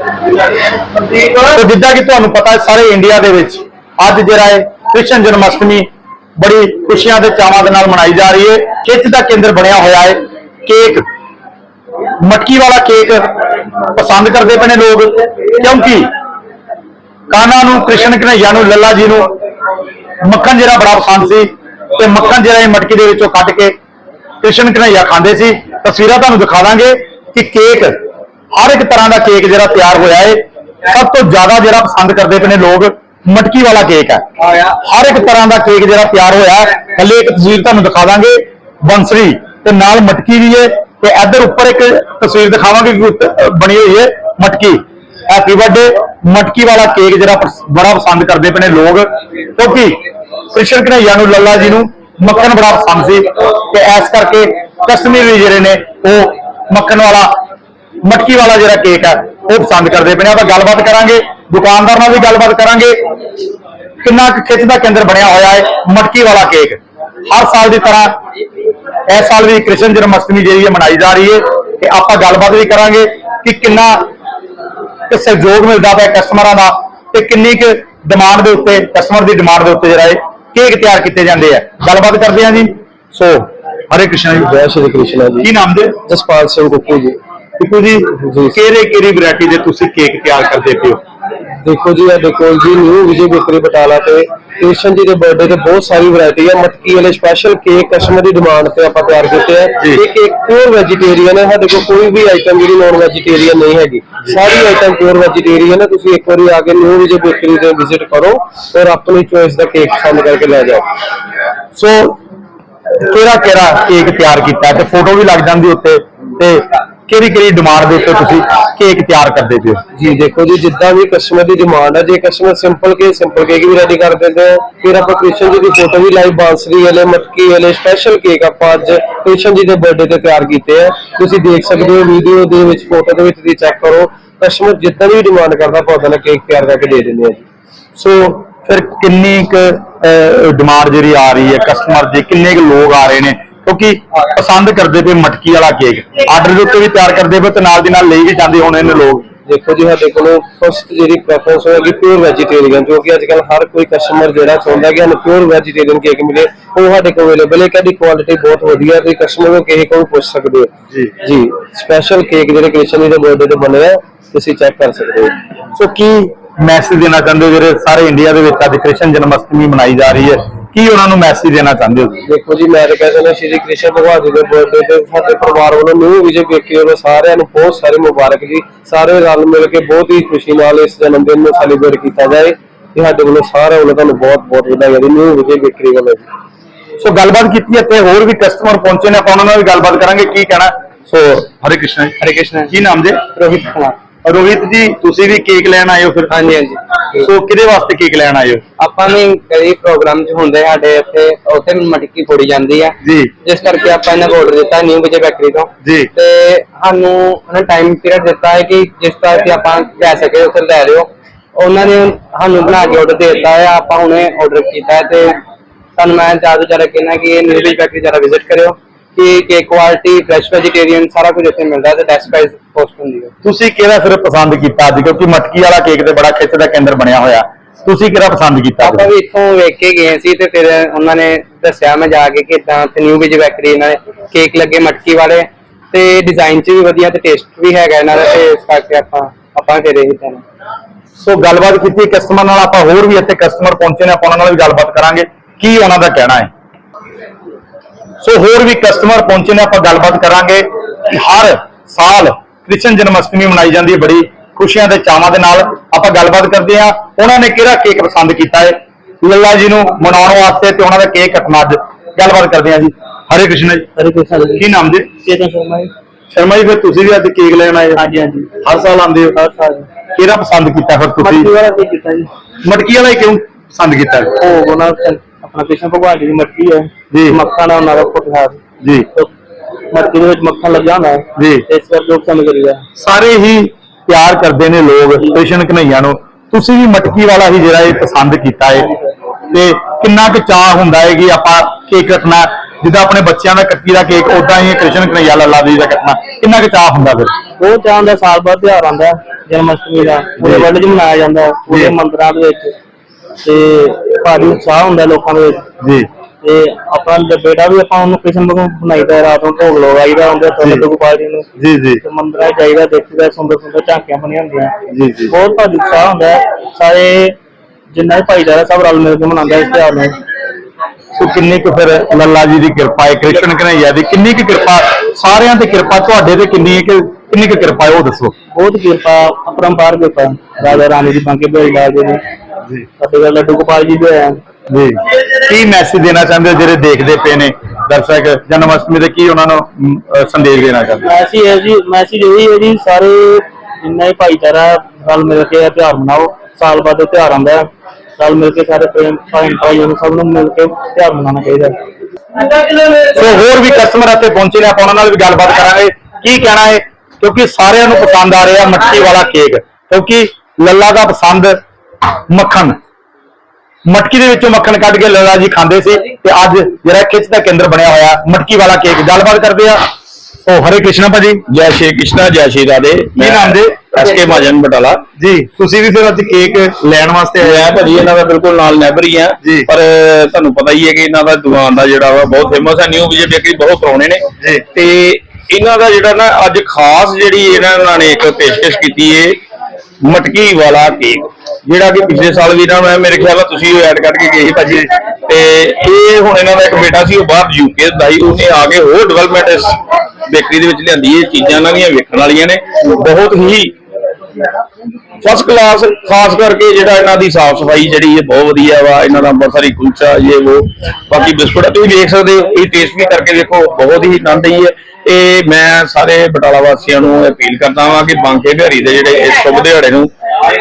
ਤੇ ਜਿੱਦਾਂ ਕਿ ਤੁਹਾਨੂੰ ਪਤਾ ਹੈ ਸਾਰੇ ਇੰਡੀਆ ਦੇ ਵਿੱਚ ਅੱਜ ਜਿਹੜਾ ਹੈ ਕ੍ਰਿਸ਼ਨ ਜਨਮ ਅਸ਼ਟਮੀ ਬੜੀ ਖੁਸ਼ੀਆਂ ਤੇ ਚਾਵਾਂ ਦੇ ਨਾਲ ਮਨਾਈ ਜਾ ਰਹੀ ਹੈ। ਖਿੱਚ ਦਾ ਕੇਂਦਰ ਬਣਿਆ ਹੋਇਆ ਹੈ। ਕੇਕ, ਮਟਕੀ ਵਾਲਾ ਕੇਕ ਪਸੰਦ ਕਰਦੇ ਪਏ ਨੇ ਲੋਕ। ਕਿਉਂਕਿ ਕਾਨਾ ਨੂੰ, ਕ੍ਰਿਸ਼ਨ ਕਨਈਆ ਨੂੰ, ਲੱਲਾ ਜੀ ਨੂੰ ਮੱਖਣ ਜਿਹੜਾ ਬੜਾ ਪਸੰਦ ਸੀ ਤੇ ਮੱਖਣ ਜਿਹੜਾ ਇਹ ਮਟਕੀ ਦੇ ਵਿੱਚੋਂ ਕੱਢ ਕੇ ਕ੍ਰਿਸ਼ਨ ਕਨਈਆ ਖਾਂਦੇ ਸੀ। ਤਸਵੀਰਾਂ ਤੁਹਾਨੂੰ ਦਿਖਾ ਦਾਂਗੇ ਕਿ ਕੇਕ ਹਰ ਇੱਕ ਤਰ੍ਹਾਂ ਦਾ ਕੇਕ ਜਿਹੜਾ ਤਿਆਰ ਹੋਇਆ ਹੈ ਸਭ ਤੋਂ ਜ਼ਿਆਦਾ ਜਿਹੜਾ ਪਸੰਦ ਕਰਦੇ ਪਏ ਨੇ ਲੋਕ ਮਟਕੀ ਵਾਲਾ ਕੇਕ ਹੈ। ਹਰ ਇੱਕ ਤਰ੍ਹਾਂ ਦਾ ਕੇਕ ਜਿਹੜਾ ਤਿਆਰ ਹੋਇਆ ਹੈ। ਥੱਲੇ ਇੱਕ ਤਸਵੀਰ ਤੁਹਾਨੂੰ ਦਿਖਾ ਦਾਂਗੇ ਬੰਸਰੀ ਤੇ ਨਾਲ ਮਟਕੀ ਵੀ ਹੈ ਤੇ ਇੱਧਰ ਉੱਪਰ ਇੱਕ ਤਸਵੀਰ ਦਿਖਾਵਾਂਗੇ ਬਣੀ ਹੋਈ ਹੈ ਮਟਕੀ। ਹੈਪੀ ਬਰਥਡੇ ਮਟਕੀ ਵਾਲਾ ਕੇਕ ਜਿਹੜਾ ਬੜਾ ਪਸੰਦ ਕਰਦੇ ਪਏ ਨੇ ਲੋਕ। ਕਿਉਂਕਿ ਕ੍ਰਿਸ਼ਨ ਕਨਈਆ ਨੂੰ ਲੱਲਾ ਜੀ ਨੂੰ ਮੱਖਣ ਬੜਾ ਪਸੰਦ ਸੀ। ਤੇ ਇਸ ਕਰਕੇ ਕਸਟਮਰ ਵੀ ਜਿਹੜੇ ਨੇ ਉਹ ਮੱਖਣ ਵਾਲਾ ਮਟਕੀ ਵਾਲਾ ਜਿਹੜਾ ਕੇਕ ਹੈ ਉਹ ਪਸੰਦ ਕਰਦੇ ਪਏ ਨੇ। ਆਪਾਂ ਗੱਲਬਾਤ ਕਰਾਂਗੇ ਦੁਕਾਨਦਾਰ ਨਾਲ ਵੀ ਗੱਲਬਾਤ ਕਰਾਂਗੇ। ਕਿੰਨਾ ਕੁ ਖਿੱਚ ਦਾ ਕੇਂਦਰ ਬਣਿਆ ਹੋਇਆ ਹੈ ਮਟਕੀ ਵਾਲਾ ਕੇਕ। ਹਰ ਸਾਲ ਦੀ ਤਰ੍ਹਾਂ ਇਸ ਸਾਲ ਵੀ ਕ੍ਰਿਸ਼ਨ ਜਨਮ ਅਸ਼ਟਮੀ ਜਿਹੜੀ ਹੈ ਮਨਾਈ ਜਾ ਰਹੀ ਹੈ। ਤੇ ਆਪਾਂ ਗੱਲਬਾਤ ਵੀ ਕਰਾਂਗੇ ਕਿ ਕਿੰਨਾ ਕਿ ਸਹਿਯੋਗ ਮਿਲਦਾ ਪਿਆ ਕਸਟਮਰਾਂ ਦਾ ਤੇ ਕਿੰਨੀ ਕੁ ਡਿਮਾਂਡ ਦੇ ਉੱਤੇ ਕਸਟਮਰ ਦੀ ਡਿਮਾਂਡ ਦੇ ਉੱਤੇ ਜਿਹੜਾ ਇਹ ਕੇਕ ਤਿਆਰ ਕੀਤੇ ਜਾਂਦੇ ਆ। ਗੱਲਬਾਤ ਕਰਦੇ ਹਾਂ ਜੀ। ਸੋ ਹਰੇ ਕ੍ਰਿਸ਼ਨ ਜੀ। ਜੈ ਸ਼੍ਰੀ ਕ੍ਰਿਸ਼ਨ ਜੀ। ਕੀ ਨਾਮ ਦੇ ਜਸਪਾਲ ਸਿੰਘ ਗੁੱਪੂ ਜੀ। ਟਿੱਪੂ ਜੀ ਕਿਹੜੇ ਕਿਹੜੀ ਵੈਰਾਈਟੀ ਦੇ ਤੁਸੀਂ ਕੇਕ ਤਿਆਰ ਕਰਦੇ ਪਿਓ ਦੇਖੋ ਜੀ ਸਾਡੇ ਕੋਲ ਜੀ ਨਿਊ ਵਿਜੇ ਬੇਕਰੀ ਬਟਾਲਾ ਤੇ ਕ੍ਰਿਸ਼ਨ ਜੀ ਦੇ ਬਰਥਡੇ ਤੇ ਬਹੁਤ ਸਾਰੀ ਵੈਰਾਈਟੀ ਹੈ ਮਟਕੀ ਵਾਲੇ ਸਪੈਸ਼ਲ ਕੇਕ ਕਸਟਮਰ ਦੀ ਡਿਮਾਂਡ ਤੇ ਆਪਾਂ ਤਿਆਰ ਕੀਤੇ ਆ। ਇਹ ਕੇਕ ਪਿਓਰ ਵੈਜੀਟੇਰੀਅਨ ਹੈ ਸਾਡੇ ਕੋਲ ਕੋਈ ਵੀ ਆਈਟਮ ਜਿਹੜੀ ਨੌਨ ਵੈਜੀਟੇਰੀਅਨ ਨਹੀਂ ਹੈਗੀ। ਸਾਰੀ ਆਈਟਮ ਪਿਓਰ ਵੈਜੀਟੇਰੀਅਨ ਹੈ ਤੁਸੀਂ ਇੱਕ ਵਾਰੀ ਆ ਕੇ ਨਿਊ ਵਿਜੇ ਬੇਕਰੀ ਤੇ ਵਿਜ਼ਿਟ ਕਰੋ ਔਰ ਆਪਣੀ ਚੋਇਸ ਦਾ ਕੇਕ ਪਸੰਦ ਕਰਕੇ ਲੈ ਜਾਓ। ਸੋ ਕਿਹੜਾ ਕਿਹੜਾ ਕੇਕ ਤਿਆਰ ਕੀਤਾ? ਤੇ ਫੋਟੋ ਵੀ ਲੱਗ ਜਾਂਦੀ ਉੱਤੇ। ਤੇ ਕਿਹੜੀ ਕਿਹੜੀ ਡਿਮਾਂਡ ਦੇ ਉੱਤੇ ਤੁਸੀਂ ਕੇਕ ਤਿਆਰ ਕਰਦੇ ਪਿਓ ਜੀ ਦੇਖੋ ਜੀ ਜਿੱਦਾਂ ਵੀ ਕਸਟਮਰ ਦੀ ਡਿਮਾਂਡ ਹੈ ਜੇ ਕਸਟਮਰ ਸਿੰਪਲ ਕੇ ਸਿੰਪਲ ਕੇਕ ਵੀ ਰੈਡੀ ਕਰ ਦਿੰਦੇ ਆ ਫਿਰ ਆਪਾਂ ਕ੍ਰਿਸ਼ਨ ਜੀ ਦੀ ਫੋਟੋ ਵੀ ਲਾਈਵ ਬਾਂਸਰੀ ਵਾਲੇ ਮਟਕੀ ਵਾਲੇ ਸਪੈਸ਼ਲ ਕੇਕ ਆਪਾਂ ਅੱਜ ਕ੍ਰਿਸ਼ਨ ਜੀ ਦੇ ਬਰਥਡੇ ਤੇ ਤਿਆਰ ਕੀਤੇ ਆ। ਤੁਸੀਂ ਦੇਖ ਸਕਦੇ ਹੋ ਵੀਡੀਓ ਦੇ ਵਿੱਚ ਫੋਟੋ ਦੇ ਵਿੱਚ ਦੀ ਚੈੱਕ ਕਰੋ ਕਸਟਮਰ ਜਿੱਦਾਂ ਵੀ ਡਿਮਾਂਡ ਕਰਦਾ ਆਪਾਂ ਉਦਾਂ ਦਾ ਕੇਕ ਤਿਆਰ ਕਰਕੇ ਦੇ ਦਿੰਦੇ ਆ ਜੀ। ਸੋ ਫਿਰ ਕਿੰਨੀ ਕੁ ਡਿਮਾਂਡ ਜਿਹੜੀ ਆ ਰਹੀ ਹੈ ਕਸਟਮਰ ਦੀ ਕਿੰਨੇ ਕੁ ਲੋਕ ਆ ਰਹੇ ਨੇ? ਕਿਉਂਕਿ ਪਸੰਦ ਕਰਦੇ ਪਏ ਮਟਕੀ ਵਾਲਾ ਕੇਕ ਆਰਡਰ ਦੇ ਉੱਤੇ ਵੀ ਤਿਆਰ ਕਰਦੇ ਪਏ ਤੇ ਨਾਲ ਦੀ ਨਾਲ ਲਈ ਵੀ ਜਾਂਦੇ ਹੋਣੇ ਨੇ ਲੋਕ। ਦੇਖੋ ਜੀ ਸਾਡੇ ਕੋਲ ਫਸਟ ਜਿਹੜੀ ਪ੍ਰੈਫਰੈਂਸ ਹੋਏਗੀ ਪਿਓਰ ਵੈਜੀਟੇਰੀਅਨ ਜੋ ਕਿ ਅੱਜ ਕੱਲ ਹਰ ਕੋਈ ਕਸਟਮਰ ਜਿਹੜਾ ਚਾਹੁੰਦਾ ਕਿ ਸਾਨੂੰ ਪਿਓਰ ਵੈਜੀਟੇਰੀਅਨ ਕੇਕ ਮਿਲੇ ਉਹ ਸਾਡੇ ਕੋਲ ਅਵੇਲੇਬਲ ਹੈ ਕਿਹਦੀ ਕੁਆਲਿਟੀ ਬਹੁਤ ਵਧੀਆ ਹੈ ਤੁਸੀਂ ਕਸਟਮਰ ਨੂੰ ਕਿਸੇ ਕੋਲ ਪੁੱਛ ਸਕਦੇ ਹੋ। ਜੀ। ਜੀ ਸਪੈਸ਼ਲ ਕੇਕ ਜਿਹੜੇ ਕ੍ਰਿਸ਼ਨ ਜੀ ਦੇ ਬਰਥਡੇ ਤੇ ਬਣੇ ਆ ਤੁਸੀਂ ਚੈੱਕ ਕਰ ਸਕਦੇ ਹੋ। ਸੋ ਕੀ ਮੈਸੇਜ ਦੇਣਾ ਚਾਹੁੰਦੇ ਜਿਹੜੇ ਸਾਰੇ ਇੰਡੀਆ ਦੇ ਵਿੱਚ ਅੱਜ ਕ੍ਰਿਸ਼ਨ ਜਨਮ ਅਸ਼ਟਮੀ ਮਨਾਈ ਜਾ ਰਹੀ ਹੈ? ਕੀ ਉਹਨਾਂ ਨੂੰ ਮੈਸੇਜ ਦੇਣਾ ਚਾਹੁੰਦੇ ਹੋ ਦੇਖੋ ਜੀ ਮੈਂ ਤਾਂ ਕਹਿੰਦਾ ਨਾ ਸ਼੍ਰੀ ਕ੍ਰਿਸ਼ਨ ਭਗਵਾਨ ਜੀ ਦੇ ਬਰਥਡੇ ਤੇ ਸਾਡੇ ਪਰਿਵਾਰ ਵੱਲੋਂ ਨਿਊ ਵਿਜੇ ਬੇਕਰੀ ਵੱਲੋਂ ਸਾਰਿਆਂ ਨੂੰ ਬਹੁਤ ਸਾਰੀ ਮੁਬਾਰਕ ਜੀ। ਸਾਰੇ ਰਲ ਮਿਲ ਕੇ ਬਹੁਤ ਹੀ ਖੁਸ਼ੀ ਨਾਲ ਇਸ ਜਨਮ ਦਿਨ ਨੂੰ ਸੈਲੀਬ੍ਰੇਟ ਕੀਤਾ ਜਾਏ। ਤੇ ਸਾਡੇ ਵੱਲੋਂ ਸਾਰਿਆਂ ਵੱਲੋਂ ਤੁਹਾਨੂੰ ਬਹੁਤ ਬਹੁਤ ਵਧਾਈਆਂ ਜੀ ਨਿਊ ਵਿਜੇ ਬੇਕਰੀ ਵੱਲੋਂ ਜੀ। ਸੋ ਗੱਲਬਾਤ ਕੀਤੀ ਹੈ ਤੇ ਹੋਰ ਵੀ ਕਸਟਮਰ ਪਹੁੰਚੇ ਨੇ ਆਪਾਂ ਉਹਨਾਂ ਨਾਲ ਵੀ ਗੱਲਬਾਤ ਕਰਾਂਗੇ ਕੀ ਕਹਿਣਾ? ਸੋ ਹਰੇ ਕ੍ਰਿਸ਼ਨ ਹਰੇ ਕ੍ਰਿਸ਼ਨ ਕੀ ਨਾਮ ਜੀ? ਰੋਹਿਤ ਕੁਮਾਰ। ਰੋਹਿਤ ਜੀ ਤੁਸੀਂ ਵੀ ਕੇਕ ਲੈਣ ਆਏ ਹੋ ਫਿਰ? ਹਾਂਜੀ ਹਾਂਜੀ। ਸੋ ਕਿਹਦੇ ਵਾਸਤੇ ਕੇਕ ਲੈਣ ਆਏ ਹੋ? ਆਪਾਂ ਨੇ ਕਈ ਪ੍ਰੋਗਰਾਮ ਚ ਹੁੰਦੇ ਸਾਡੇ ਇੱਥੇ ਉੱਥੇ ਮਟਕੀ ਫੋੜੀ ਜਾਂਦੀ ਆ। ਜੀ। ਜਿਸ ਕਰਕੇ ਆਪਾਂ ਇਹਨਾਂ ਨੂੰ ਆਰਡਰ ਦਿੱਤਾ ਨਿਊ ਵਿਜੇ ਬੈਕਰੀ ਤੋਂ। ਜੀ। ਤੇ ਸਾਨੂੰ ਉਹਨਾਂ ਟਾਈਮ ਪੀਰੀਅਡ ਦਿੱਤਾ ਹੈ ਕਿ ਜਿਸ ਤਰ੍ਹਾਂ ਕਿ ਆਪਾਂ ਲੈ ਸਕੇ ਉੱਥੇ ਲੈ ਲਿਓ। ਉਹਨਾਂ ਨੇ ਸਾਨੂੰ ਬਣਾ ਕੇ ਆਰਡਰ ਦੇ ਦਿੱਤਾ ਹੈ ਆਪਾਂ ਹੁਣੇ ਆਰਡਰ ਕੀਤਾ ਹੈ ਤੇ ਤੁਹਾਨੂੰ ਮੈਂ ਤੋਂ ਜ਼ਿਆਦਾ ਕਹਿਣਾ ਕਿ ਇਹ ਨਿਊ ਵਿਜੇ ਬੈਕਰੀ ਜਰਾ ਵਿਜ਼ਿਟ ਕਰਿਓ। ਕਿ ਕੇਕ ਕੁਆਲਿਟੀ ਫਰੈਸ਼ ਵੈਜੀਟੇਰੀਅਨ ਸਾਰਾ ਕੁਝ ਇੱਥੇ ਮਿਲਦਾ ਤੇ ਬੈਸਟ ਪ੍ਰਾਈਸ ਪੋਸਟ ਹੁੰਦੀ ਹੈ। ਤੁਸੀਂ ਕਿਹੜਾ ਫਿਰ ਪਸੰਦ ਕੀਤਾ ਅੱਜ? ਕਿਉਂਕਿ ਮਟਕੀ ਵਾਲਾ ਕੇਕ ਤੇ ਬੜਾ ਖਿੱਚ ਦਾ ਕੇਂਦਰ ਬਣਿਆ ਹੋਇਆ। ਤੁਸੀਂ ਕਿਹੜਾ ਪਸੰਦ ਕੀਤਾ ਆਪਾਂ ਵੀ ਇੱਥੋਂ ਵੇਖ ਕੇ ਗਏ ਸੀ ਤੇ ਫਿਰ ਉਹਨਾਂ ਨੇ ਦੱਸਿਆ ਮੈਂ ਜਾ ਕੇ ਕਿ ਇਦਾਂ ਤੇ ਨਿਊ ਵਿਜ ਬੈਕਰੀ ਇਹਨਾਂ ਦੇ ਕੇਕ ਲੱਗੇ ਮਟਕੀ ਵਾਲੇ। ਤੇ ਡਿਜ਼ਾਈਨ 'ਚ ਵੀ ਵਧੀਆ ਤੇ ਟੇਸਟ ਵੀ ਹੈਗਾ ਇਹਨਾਂ ਦਾ ਤੇ ਇਸ ਕਰਕੇ ਆਪਾਂ ਆਪਾਂ ਫਿਰ ਇਹੀ ਤਾਂ ਸੋ ਗੱਲਬਾਤ ਕੀਤੀ ਕਸਟਮਰ ਨਾਲ ਆਪਾਂ ਹੋਰ ਵੀ ਇੱਥੇ ਕਸਟਮਰ ਪਹੁੰਚੇ ਨੇ ਆਪਾਂ ਉਹਨਾਂ ਨਾਲ ਵੀ ਗੱਲਬਾਤ ਕਰਾਂਗੇ। ਕੀ ਉਹਨਾਂ ਦਾ ਕਹਿਣਾ ਹੈ? ਸੋ ਹੋਰ ਵੀ ਕਸਟਮਰ ਪਹੁੰਚੇ ਨੇ ਆਪਾਂ ਗੱਲਬਾਤ ਕਰਾਂਗੇ ਹਰ ਸਾਲ ਕ੍ਰਿਸ਼ਨ ਜਨਮ ਅਸ਼ਟਮੀ ਮਨਾਈ ਜਾਂਦੀ ਹੈ ਬੜੀ ਖੁਸ਼ੀਆਂ ਦੇ ਚਾਵਾਂ ਦੇ ਨਾਲ ਆਪਾਂ ਗੱਲਬਾਤ ਕਰਦੇ ਹਾਂ। ਉਹਨਾਂ ਨੇ ਕਿਹੜਾ ਕੇਕ ਪਸੰਦ ਕੀਤਾ ਹੈ? ਲੱਲਾ ਜੀ ਨੂੰ ਮਨਾਉਣ ਵਾਸਤੇ ਤੇ ਉਹਨਾਂ ਦਾ ਕੇਕ ਕੱਟਣਾ ਅੱਜ ਗੱਲਬਾਤ ਕਰਦੇ ਹਾਂ ਜੀ। ਹਰੇ ਕ੍ਰਿਸ਼ਨ ਜੀ। ਹਰੇ ਕ੍ਰਿਸ਼ਨ ਕੀ ਨਾਮ ਜੀ? ਚੇਤਨ ਸ਼ਰਮਾ ਜੀ। ਸ਼ਰਮਾ ਜੀ ਫਿਰ ਤੁਸੀਂ ਵੀ ਅੱਜ ਕੇਕ ਲੈਣ ਆਏ ਹੋ? ਹਾਂਜੀ ਹਾਂਜੀ। ਹਰ ਸਾਲ ਆਉਂਦੇ ਹੋ? ਹਰ ਸਾਲ। ਕਿਹੜਾ ਪਸੰਦ ਕੀਤਾ ਫਿਰ ਤੁਸੀਂ? ਮਟਕੀ ਵਾਲਾ ਕੇਕ ਕੀਤਾ ਜੀ। ਮਟਕੀ ਵਾਲਾ ਹੀ ਕਿਉਂ ਪਸੰਦ ਕੀਤਾ? ਉਹ ਉਹਨਾਂ ਆਪਣਾ ਕ੍ਰਿਸ਼ਨ ਭਗਵਾਨ ਜੀ ਦੀ ਮਟਕੀ ਹੈ ਜੀ। ਮੱਖਣ ਉਹਨਾਂ ਦਾ ਪੁੱਠਾ ਜੀ। ਮਟਕੀ ਦੇ ਵਿੱਚ ਮੱਖਣ ਲੱਗਿਆ ਹੁੰਦਾ ਹੈ। ਜੀ। ਇਸ ਕਰਕੇ ਲੋਕ ਸਮਝ ਰਿਹਾ ਸਾਰੇ ਹੀ ਪਿਆਰ ਕਰਦੇ ਨੇ ਲੋਕ ਕ੍ਰਿਸ਼ਨ ਕਨਈਆ ਨੂੰ। ਤੁਸੀਂ ਵੀ ਮਟਕੀ ਵਾਲਾ ਹੀ ਜਿਹੜਾ ਇਹ ਪਸੰਦ ਕੀਤਾ ਹੈ ਤੇ ਕਿੰਨਾ ਕੁ ਚਾਹ ਹੁੰਦਾ ਹੈ ਕਿ ਆਪਾਂ ਕੇਕ ਕੱਟਣਾ ਜਿੱਦਾਂ ਆਪਣੇ ਬੱਚਿਆਂ ਦਾ ਕੱਟੀ ਦਾ ਕੇਕ ਉਦਾਂ ਹੀ ਕ੍ਰਿਸ਼ਨ ਕਨਈਆ ਲੱਲਾ ਜੀ ਦਾ ਕੱਟਣਾ। ਕਿੰਨਾ ਕੁ ਚਾਹ ਹੁੰਦਾ ਫਿਰ? ਉਹ ਚਾਹੁੰਦਾ ਸਾਲ ਬਾਅਦ ਤਿਉਹਾਰ ਆਉਂਦਾ ਹੈ। ਜਨਮ ਅਸ਼ਟਮੀ ਦਾ ਪੂਰੇ ਜੀ। ਵਰਲਡ 'ਚ ਮਨਾਇਆ ਜਾਂਦਾ ਹੈ, ਪੂਰੇ ਜੀ। ਮੰਦਰਾਂ ਦੇ ਵਿੱਚ। ਤੇ ਭਾਰੀ ਉਤਸ਼ਾਹ ਹੁੰਦਾ ਲੋਕਾਂ ਦੇ ਵਿੱਚ। ਜੀ। ਤੇ ਆਪਣਾ ਲ- ਬੇਟਾ ਵੀ ਆਪਾਂ ਉਹਨੂੰ ਕ੍ਰਿਸ਼ਨ ਭਗਵਾਨ ਬਣਾਈਦਾ ਰਾਤ ਨੂੰ ਭੋਗ ਲਗਾਈਦਾ ਉਹਦੇ ਜੀ। ਤੋਂ ਗੋਪਾਲ ਜੀ ਨੂੰ। ਜੀ ਜੀ। ਤੇ ਮੰਦਰਾਂ 'ਚ ਜਾਈਦਾ ਦੇਖੀਦਾ ਸੁੰਦਰ ਸੁੰਦਰ ਝਾਂਕੀਆਂ ਬਣੀਆਂ ਹੁੰਦੀਆਂ। ਜੀ ਜੀ। ਬਹੁਤ ਭਾਰੀ ਉਤਸ਼ਾਹ ਹੁੰਦਾ। ਹੈ ਸਾਰੇ ਜਿੰਨਾ ਵੀ ਭਾਈਚਾਰਾ ਸਭ ਰਲ ਮਿਲ ਕੇ ਮਨਾਉਂਦਾ ਇਸ ਤਿਉਹਾਰ ਨੂੰ। ਸੋ ਕਿੰਨੀ ਕੁ ਫਿਰ ਲੱਲਾ ਜੀ ਦੀ ਕਿਰਪਾ ਹੈ ਕ੍ਰਿਸ਼ਨ ਕਨਈਆ ਦੀ ਕਿੰਨੀ ਕੁ ਕਿਰਪਾ ਸਾਰਿਆਂ ਤੇ ਕਿਰਪਾ ਤੁਹਾਡੇ ਤੇ ਕਿੰਨੀ ਹੈ ਕਿ ਕਿੰਨੀ ਕੁ ਕਿਰਪਾ ਹੈ ਉਹ ਦੱਸੋ। ਬਹੁਤ ਕਿਰਪਾ ਅਪਰੰਪਾਰ ਕਿਰਪਾ। ਰਾਜਾ ਰਾਣੀ ਦੀ ਬਾਂਕੇ ਲਾਲ ਜੀ ਦੀ। ਜੀ। ਸਾਡੇ ਕੋਲ ਲੱਡੂ ਗੋਪਾਲ ਜੀ ਵੀ ਹੈ ਜੀ। ਕੀ ਮੈਸੇਜ ਦੇਣਾ ਚਾਹੁੰਦੇ ਹੋ ਜਿਹੜੇ ਦੇਖਦੇ ਪਏ ਨੇ? ਦਰਸ਼ਕ ਜਨਮ ਅਸ਼ਟਮੀ ਤੇ ਕੀ ਉਹਨਾਂ ਨੂੰ ਅਮ, ਅਹ, ਸੰਦੇਸ਼ ਦੇਣਾ ਚਾਹੁੰਦੇ ਹੋ? ਮੈਸੇਜ ਹੈ ਜੀ ਮੈਸੇਜ ਇਹ ਹੈ ਜੀ ਸਾਰੇ ਜਿੰਨਾ ਹੀ ਭਾਈਚਾਰਾ ਰਲ ਮਿਲ ਕੇ ਇਹ ਤਿਉਹਾਰ ਮਨਾਓ ਸਾਲ ਬਾਅਦ ਇਹ ਤਿਉਹਾਰ ਆਉਂਦਾ ਹੈ। ਰਲ ਮਿਲ ਕੇ ਸਾਰੇ ਪ੍ਰੇਮ ਭਾਈ ਭਾਈਆਂ ਨੂੰ ਸਭ ਨੂੰ ਮਿਲ ਕੇ ਤਿਉਹਾਰ ਮਨਾਉਣਾ ਚਾਹੀਦਾ ਹੈ। ਸੋ ਹੋਰ ਵੀ ਕਸਟਮਰ ਇੱਥੇ ਪਹੁੰਚੇ ਨੇ ਆਪਾਂ ਉਹਨਾਂ ਨਾਲ ਵੀ ਗੱਲਬਾਤ ਕਰਾਂਗੇ। ਕੀ ਕਹਿਣਾ ਹੈ? ਕਿਉਂਕਿ ਸਾਰਿਆਂ ਨੂੰ ਪਸੰਦ ਆ ਰਿਹਾ ਮੱਠੀ ਵਾਲਾ ਕੇਕ ਕਿਉਂਕਿ ਲੱਲਾ ਦਾ ਪਸੰਦ ਮੱਖਣ। ਮਟਕੀ ਦੇ ਵਿੱਚੋਂ ਮੱਖਣ ਕੱਢ ਕੇ ਲੱਲਾ ਜੀ ਖਾਂਦੇ ਸੀ ਤੇ ਅੱਜ ਜਿਹੜਾ ਖਿੱਚ ਦਾ ਕੇਂਦਰ ਬਣਿਆ ਹੋਇਆ ਮਟਕੀ ਵਾਲਾ ਕੇਕ ਗੱਲਬਾਤ ਕਰਦੇ ਆ। ਸੋ ਹਰੇ ਕ੍ਰਿਸ਼ਨ ਭਾਜੀ। ਜੈ ਸ਼੍ਰੀ ਕ੍ਰਿਸ਼ਨਾ ਜੈ ਸ਼੍ਰੀ ਰਾਧੇ। ਕੀ ਨਾਮ ਦੇ? S K Mahajan Batala. ਜੀ ਤੁਸੀਂ ਵੀ ਫਿਰ ਅੱਜ ਕੇਕ ਲੈਣ ਵਾਸਤੇ ਆਏ ਮੈਂ ਭਾਜੀ ਇਹਨਾਂ ਦਾ ਬਿਲਕੁਲ ਨਾਲ ਨੈਬਰ ਹੀ ਆ। ਜੀ। ਪਰ ਤੁਹਾਨੂੰ ਪਤਾ ਹੀ ਹੈ ਕਿ ਇਹਨਾਂ ਦਾ ਦੁਕਾਨ ਦਾ ਜਿਹੜਾ ਵਾ ਬਹੁਤ ਫੇਮਸ ਹੈ ਨਿਊ ਵਿਜੇ ਬੇਕਰੀ ਬਹੁਤ ਪੁਰਾਣੇ ਨੇ। ਤੇ ਇਹਨਾਂ ਦਾ ਜਿਹੜਾ ਨਾ ਅੱਜ ਖਾਸ ਜਿਹੜੀ ਇਹਨਾਂ ਨੇ ਇੱਕ ਪੇਸ਼ਕਸ਼ ਕੀਤੀ ਏ ਮਟਕੀ ਵਾਲਾ ਕੇਕ ਜਿਹੜਾ ਕਿ ਪਿਛਲੇ ਸਾਲ ਵੀ ਇਹਨਾਂ ਨੂੰ ਮੇਰੇ ਖਿਆਲ ਨਾਲ ਤੁਸੀਂ ਉਹ ਐਡ ਕਰਕੇ ਗਏ ਸੀ ਭਾਜੀ। ਤੇ ਇਹ ਹੁਣ ਇਹਨਾਂ ਦਾ ਇੱਕ ਬੇਟਾ ਸੀ, ਉਹ ਬਾਹਰ ਯੂਕੇ ਦਾ ਹੀ ਉਹਨੇ ਆ ਕੇ ਹੋਰ ਡਿਵੈਲਪਮੈਂਟ ਇਸ ਬੇਕਰੀ ਦੇ ਵਿੱਚ ਲਿਆਂਦੀ। ਇਹ ਚੀਜ਼ਾਂ ਇਹਨਾਂ ਦੀਆਂ ਵੇਖਣ ਵਾਲੀਆਂ ਨੇ। ਬਹੁਤ ਹੀ ਫਸਟ ਕਲਾਸ ਖਾਸ ਕਰਕੇ ਜਿਹੜਾ ਇਹਨਾਂ ਦੀ ਸਾਫ਼ ਸਫ਼ਾਈ ਜਿਹੜੀ ਹੈ ਬਹੁਤ ਵਧੀਆ ਵਾ। ਇਹਨਾਂ ਦਾ ਬਹੁਤ ਸਾਰੀ ਕੁਲਚਾ, ਇਹ ਉਹ। ਬਾਕੀ ਬਿਸਕੁਟ, ਤੁਸੀਂ ਵੇਖ ਸਕਦੇ ਹੋ, ਇਹ ਟੇਸਟ ਵੀ ਕਰਕੇ ਦੇਖੋ ਬਹੁਤ ਹੀ ਆਨੰਦ ਹੀ ਹੈ। ਇਹ ਮੈਂ ਸਾਰੇ ਬਟਾਲਾ ਵਾਸੀਆਂ ਨੂੰ ਅਪੀਲ ਕਰਦਾ ਹਾਂ ਕਿ ਬਾਂਕੇ ਬਿਹਾਰੀ ਦੇ ਜਿਹੜੇ ਇਸ ਸ਼ੁਭ ਦਿਹਾੜੇ ਨੂੰ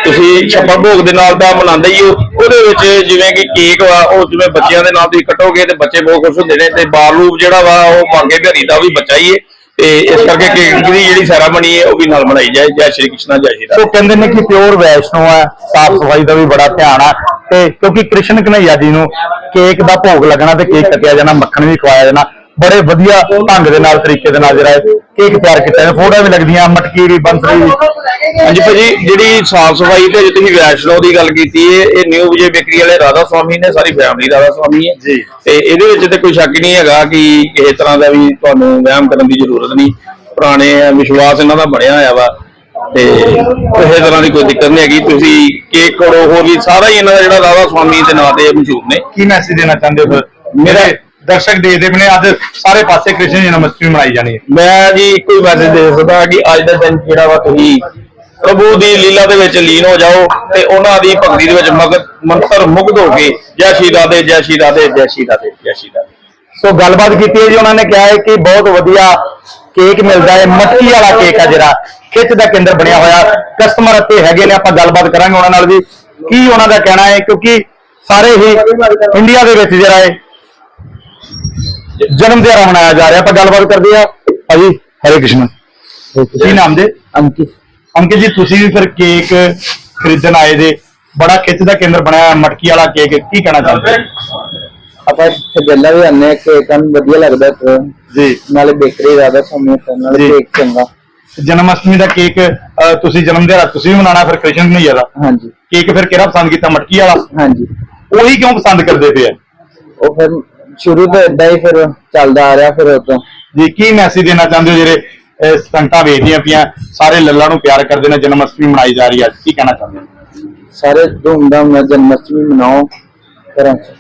ਤੁਸੀਂ ਛੱਪਾ ਭੋਗ ਦੇ ਨਾਲ ਦਾ ਮਨਾਉਂਦੇ ਹੀ ਹੋ। ਉਹਦੇ ਵਿੱਚ ਜਿਵੇਂ ਕਿ ਕੇਕ ਵਾ, ਉਹ ਜਿਵੇਂ ਬੱਚਿਆਂ ਦੇ ਨਾਲ ਤੁਸੀਂ ਕੱਟੋਗੇ ਤੇ ਬੱਚੇ ਬਹੁਤ ਖੁਸ਼ ਹੁੰਦੇ ਨੇ ਤੇ ਬਾਰਲੂਪ ਜਿਹੜਾ ਵਾ, ਉਹ ਬਾਂਕੇ ਬਿਹਾਰੀ ਦਾ ਵੀ ਬੱਚਾ ਹੀ ਹੈ ਤੇ ਇਸ ਕਰਕੇ ਕੇਕ ਦੀ ਜਿਹੜੀ ਸੈਰਾਮਨੀ ਹੈ ਉਹ ਵੀ ਨਾਲ ਮਨਾਈ ਜਾਏ। ਜੈ ਸ਼੍ਰੀ ਕ੍ਰਿਸ਼ਨ, ਜੈ ਸ਼੍ਰੀ ਰਾਮ। ਸੋ ਕਹਿੰਦੇ ਨੇ ਕਿ ਪਿਓਰ ਵੈਸ਼ਨੋ ਹੈ ਸਾਫ਼ ਸਫ਼ਾਈ ਦਾ ਵੀ ਬੜਾ ਧਿਆਨ ਆ। ਤੇ ਕਿਉਂਕਿ ਕ੍ਰਿਸ਼ਨ ਕਨਈਆ ਜੀ ਨੂੰ ਕੇਕ ਦਾ ਭੋਗ ਲੱਗਣਾ ਤੇ ਕੇਕ ਕੱਟਿਆ ਜਾਣਾ, ਮੱਖਣ ਵੀ ਖਵਾਇਆ ਜਾਣਾ। ਬੜੇ ਵਧੀਆ ਢੰਗ ਦੇ ਨਾਲ ਤਰੀਕੇ ਦੇ ਨਾਲ ਜਿਹੜਾ ਇਹ ਕੇਕ ਤਿਆਰ ਕੀਤਾ ਹੈ ਫੋਟੋਆਂ ਵੀ ਲੱਗਦੀਆਂ ਮਟਕੀ ਵੀ ਬੰਸਰੀ ਵੀ। ਹਾਂਜੀ ਭਾਜੀ ਜਿਹੜੀ ਸਾਫ਼ ਸਫ਼ਾਈ ਤੇ ਜੇ ਤੁਸੀਂ ਵੈਸ਼ਨੋ ਦੀ ਗੱਲ ਕੀਤੀ ਹੈ ਇਹ ਨਿਊ ਵਿਜੇ ਬੇਕਰੀ ਵਾਲੇ ਰਾਧਾ ਸਵਾਮੀ ਨੇ ਸਾਰੀ ਫੈਮਿਲੀ ਰਾਧਾ ਸਵਾਮੀ ਹੈ ਜੀ। ਤੇ ਇਹਦੇ ਵਿੱਚ ਤੇ ਕੋਈ ਸ਼ੱਕ ਨਹੀਂ ਹੈਗਾ ਕਿ ਕਿਸੇ ਤਰ੍ਹਾਂ ਦਾ ਵੀ ਤੁਹਾਨੂੰ ਵਹਿਮ ਕਰਨ ਦੀ ਜ਼ਰੂਰਤ ਨਹੀਂ। ਪੁਰਾਣੇ ਵਿਸ਼ਵਾਸ ਇਹਨਾਂ ਦਾ ਬਣਿਆ ਹੋਇਆ ਵਾ ਤੇ ਕਿਸੇ ਤਰ੍ਹਾਂ ਦੀ ਕੋਈ ਦਿੱਕਤ ਨਹੀਂ ਹੈਗੀ। ਤੁਸੀਂ ਕੇਕ ਕਰੋ ਹੋਰ ਵੀ ਸਾਰਾ ਹੀ ਇਹਨਾਂ ਦਾ ਜਿਹੜਾ ਰਾਧਾ ਸਵਾਮੀ ਦੇ ਨਾਂ ਤੇ ਮਸ਼ਹੂਰ ਨੇ। ਕੀ ਮੈਸੇਜ ਦੇਣਾ ਚਾਹੁੰਦੇ ਹੋ ਫਿਰ? ਮੇਰੇ ਦਰਸ਼ਕ ਦੇਖਦੇ ਨੇ ਅੱਜ ਸਾਰੇ ਪਾਸੇ ਕ੍ਰਿਸ਼ਨ ਜਨਮ ਅਸ਼ਟਮੀ ਮਨਾਈ ਜਾਣੀ ਹੈ। ਮੈਂ ਜੀ ਇੱਕੋ ਹੀ ਮੈਸੇਜ ਦੇ ਸਕਦਾ ਕਿ ਅੱਜ ਦਾ ਦਿਨ ਜਿਹੜਾ ਵਾ ਤੁਸੀਂ ਪ੍ਰਭੂ ਦੀ ਲੀਲਾ ਦੇ ਵਿੱਚ ਲੀਨ ਹੋ ਜਾਓ ਤੇ ਉਹਨਾਂ ਦੀ ਭਗਤੀ ਦੇ ਵਿੱਚ ਮਗਨ ਮੰਤਰ ਮੁਗਧ ਹੋ ਕੇ ਜੈ ਸ਼੍ਰੀ ਰਾਧੇ ਜੈ ਸ਼੍ਰੀ ਰਾਧੇ ਜੈ ਸ਼੍ਰੀ ਰਾਧੇ ਜੈ ਸ਼੍ਰੀ ਰਾਧੇ। ਸੋ ਗੱਲਬਾਤ ਕੀਤੀ ਹੈ ਜੀ ਉਹਨਾਂ ਨੇ ਕਿਹਾ ਹੈ ਕਿ ਬਹੁਤ ਵਧੀਆ ਕੇਕ ਮਿਲਦਾ ਹੈ ਮੱਠੀ ਵਾਲਾ ਕੇਕ ਆ ਜਿਹੜਾ ਖਿੱਚ ਦਾ ਕੇਂਦਰ ਬਣਿਆ ਹੋਇਆ ਕਸਟਮਰ ਇੱਥੇ ਹੈਗੇ ਨੇ ਆਪਾਂ ਗੱਲਬਾਤ ਕਰਾਂਗੇ ਉਹਨਾਂ ਨਾਲ ਵੀ। ਕੀ ਉਹਨਾਂ ਦਾ ਕਹਿਣਾ ਹੈ ਕਿਉਂਕਿ ਸਾਰੇ ਹੀ ਇੰਡੀਆ ਦੇ ਵਿੱਚ ਜਿਹੜਾ ਹੈ ਜਨਮ ਦਿਹਾੜਾ ਮਨਾਇਆ ਜਾ ਰਿਹਾ ਆਪਾਂ ਗੱਲਬਾਤ ਕਰਦੇ ਆ ਭਾਜੀ ਹਰੇ ਕ੍ਰਿਸ਼ਨ ਕੀ ਨਾਮ ਦੇ ਅੰਕਿਤ। ਅੰਕਿਤ ਜੀ ਤੁਸੀਂ ਵੀ ਫਿਰ ਕੇਕ ਖਰੀਦਣ ਆਏ ਜੇ। ਬੜਾ ਖਿੱਚ ਦਾ ਕੇਂਦਰ ਬਣਿਆ ਮਟਕੀ ਵਾਲਾ ਕੇਕ ਕੀ ਕਹਿਣਾ ਚਾਹੁੰਦੇ? ਆਪਾਂ ਇੱਥੇ ਗੱਲਾਂ ਵੀ ਆਨੇ ਕੇਕ ਨੂੰ ਵਧੀਆ ਲੱਗਦਾ ਜੀ। ਨਾਲੇ ਬੇਕਰੀ ਜ਼ਿਆਦਾ ਸਮੇਂ ਤੇ ਨਾਲੇ। ਕੇਕ ਚੰਗਾ। ਜਨਮ ਅਸ਼ਟਮੀ ਦਾ ਕੇਕ ਤੁਸੀਂ ਜਨਮ ਦਿਹਾੜਾ ਤੁਸੀਂ ਵੀ ਮਨਾਉਣਾ ਫਿਰ ਕ੍ਰਿਸ਼ਨ ਕਨਈਆ ਦਾ ਹਾਂਜੀ। ਕੇਕ ਫਿਰ ਕਿਹੜਾ ਪਸੰਦ ਕੀਤਾ ਮਟਕੀ ਵਾਲਾ? ਹਾਂਜੀ। ਉਹੀ ਕਿਉਂ ਪਸੰਦ ਕਰਦੇ ਪਏ ਆ? ਉਹ ਫਿਰ ਸ਼ੁਰੂ ਤੋਂ ਇਦਾਂ ਹੀ ਫਿਰ ਚੱਲਦਾ ਆ ਰਿਹਾ ਫਿਰ ਉਦੋਂ। ਜੀ ਕੀ ਮੈਸੇਜ ਦੇਣਾ ਚਾਹੁੰਦੇ ਹੋ ਜਿਹੜੇ ਅਹ, ਸੰਗਤਾਂ ਵੇਖਦੀਆਂ ਪਈਆਂ ਸਾਰੇ ਲੱਲਾ ਨੂੰ ਪਿਆਰ ਕਰਦੇ ਨੇ ਜਨਮ ਅਸ਼ਟਮੀ ਮਨਾਈ ਜਾ ਰਹੀ ਹੈ ਕੀ ਕਹਿਣਾ ਚਾਹੁੰਦੇ ਹੋ? ਸਾਰੇ ਧੂਮਧਾਮ ਨਾਲ ਜਨਮਸ਼ਟਮੀ ਮਨਾਓ ਘਰਾਂ 'ਚ।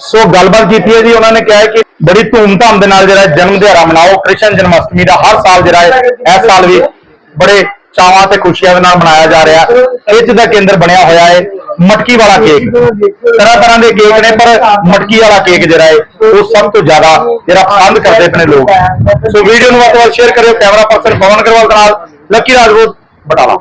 ਸੋ ਗੱਲਬਾਤ ਕੀਤੀ ਹੈ ਜੀ ਉਹਨਾਂ ਨੇ ਕਿਹਾ ਹੈ ਕਿ ਬੜੀ ਧੂਮਧਾਮ ਦੇ ਨਾਲ ਜਿਹੜਾ ਜਨਮ ਦਿਹਾੜਾ ਮਨਾਓ ਕ੍ਰਿਸ਼ਨ ਜਨਮ ਅਸ਼ਟਮੀ ਦਾ ਹਰ ਸਾਲ ਜਿਹੜਾ ਹੈ ਇਸ ਸਾਲ ਵੀ ਬੜੇ ਚਾਵਾਂ ਤੇ ਖੁਸ਼ੀਆਂ ਦੇ ਨਾਲ ਮਨਾਇਆ ਜਾ ਰਿਹਾ। ਹੈ ਇਸ ਦਾ ਕੇਂਦਰ ਬਣਿਆ ਹੋਇਆ ਹੈ ਮਟਕੀ ਵਾਲਾ ਕੇਕ ਤਰ੍ਹਾਂ ਤਰ੍ਹਾਂ ਦੇ ਕੇਕ ਨੇ, ਪਰ ਮਟਕੀ ਵਾਲਾ ਕੇਕ ਜਿਹੜਾ ਹੈ ਉਹ ਸਭ ਤੋਂ ਜ਼ਿਆਦਾ ਜਿਹੜਾ ਪਸੰਦ ਕਰਦੇ ਆਪਣੇ ਲੋਕ। ਸੋ ਵੀਡੀਓ ਨੂੰ ਵੱਧ ਤੋਂ ਵੱਧ ਸ਼ੇਅਰ ਕਰਿਓ ਕੈਮਰਾ ਪਰਸਨ ਪਵਨ ਅਗਰਵਾਲ ਦੇ ਨਾਲ, ਲੱਕੀ ਰਾਜਪੂਤ ਬਟਾਲਾ।